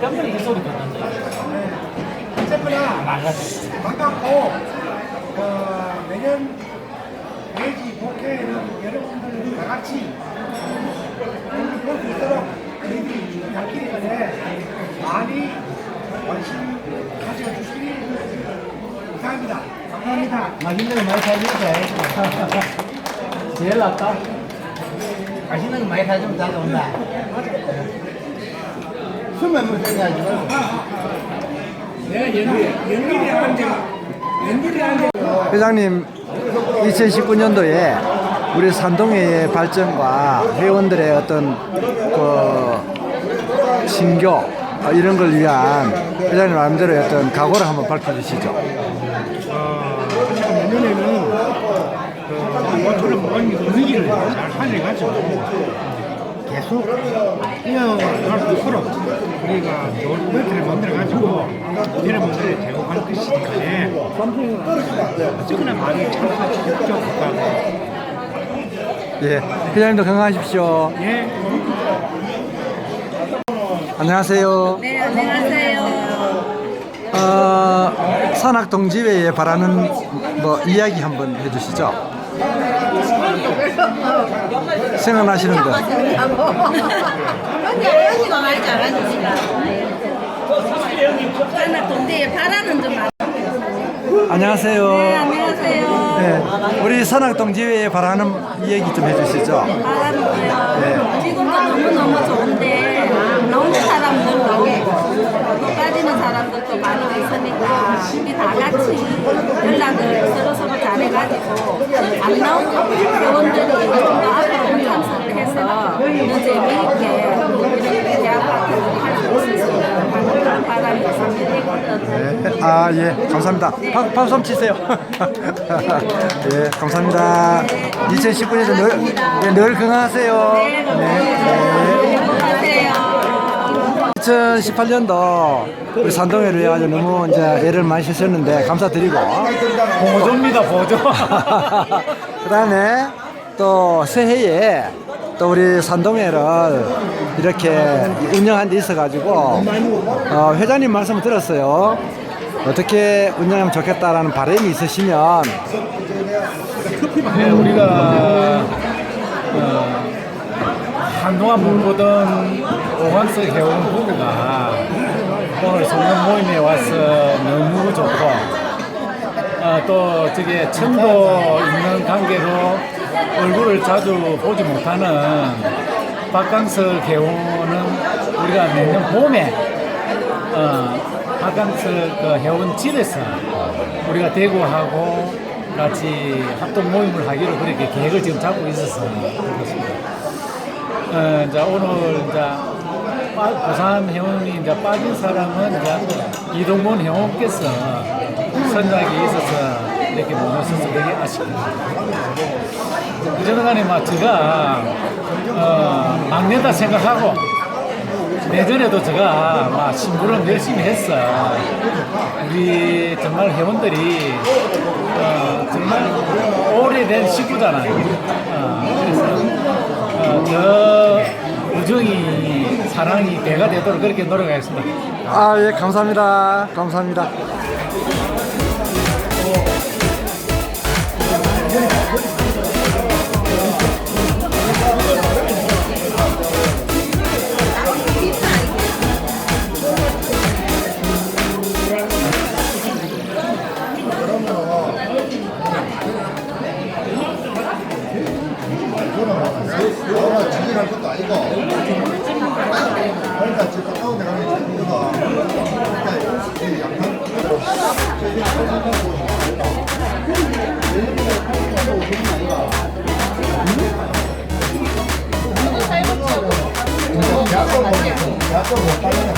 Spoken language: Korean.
말이 이 소리 듣는다. 어쨌거나 나가지. 반갑고 어, 내년 내지 국회에는 여러분들 다 같이 오늘 볼수 있도록 저희들이 할 테니까요 많이 관심 가져주시기 감사합니다. 감사합니다. 맛있는 거 많이 사주세요. 제일 낫다. 맛있는 거 많이 사주면 다 온다. 숨을 못 쉬게 내가 연기, 연기를 하는데 연기를 하는데 회장님 2019년도에 우리 산동회의 발전과 회원들의 어떤 그 신교 어, 이런 걸 위한 회장님 마음대로 어떤 각오를 한번 밝혀주시죠. 내년에는 그 모처럼 뭔 의기를 잘 살려가지고 계속 이어갈 수 있도록 우리가 좋은 포인트를 만들어가지고 여러분들의 제공할 것이니까 어쨌거나 많이 참석해 주십시오. 예, 회장님도 건강하십시오. 예. 안녕하세요. 네, 안녕하세요. 어, 산악동지회에 바라는 뭐 이야기 한번 해주시죠. 생각나시는 거. 언니, 언니가 동대에 바라는 좀 말. 안녕하세요. 네, 안녕하세요. 네, 우리 산악동지회에 바라는 이야기 좀 해주시죠. 바라는 거요. 네. 지금도 너무너무 좋은데, 나오는 사람들도, 또 빠지는 사람들도 많이 있으니까, 우리 다 같이 연락을 서로서로 잘해가지고, 안 나오는 회원들이 좀 더 앞으로 참석을 이렇게. 네. 아, 예, 감사합니다. 박, 박수 한번 치세요. 예, 감사합니다. 2019년도 늘, 예, 늘 건강하세요. 네. 행복하세요. 2018년도 우리 산동회를 위해 너무 이제 애를 많이 쓰셨는데 감사드리고. 보조입니다, 보조. 그 다음에 또 새해에 또 우리 산동회를 이렇게 운영한 데 있어가지고 어, 회장님 말씀을 들었어요. 어떻게 운영하면 좋겠다라는 바람이 있으시면 네, 우리가 어, 한동안 못 보던 오광석 해운 부부가 오늘 송년 모임에 와서 너무 좋고 어, 또 저게 청도 있는 관계로 얼굴을 자주 보지 못하는 박강석 해운은 우리가 내년 봄에 어, 박강석 그 해운 집에서 우리가 대구하고 같이 합동 모임을 하기로 그렇게 계획을 지금 잡고 있어서 그렇습니다. 어, 이제 오늘 이제 빠- 부산 회원이 이제 빠진 사람은 이제 이동문 회원께서 선장이 있어서 이렇게 못 오셔서 되게 아쉽습니다. 그전에 간에 막 제가 어, 막내다 생각하고 내전에도 제가 막 심부름 열심히 했어. 우리 정말 회원들이 어, 정말 오래된 식구잖아요. 어, 그래서 어, 더 우정이 사랑이 배가 되도록 그렇게 노력하겠습니다. 아, 예, 감사합니다. 감사합니다. 너가 진행할 것도 아니고 약속 못 받는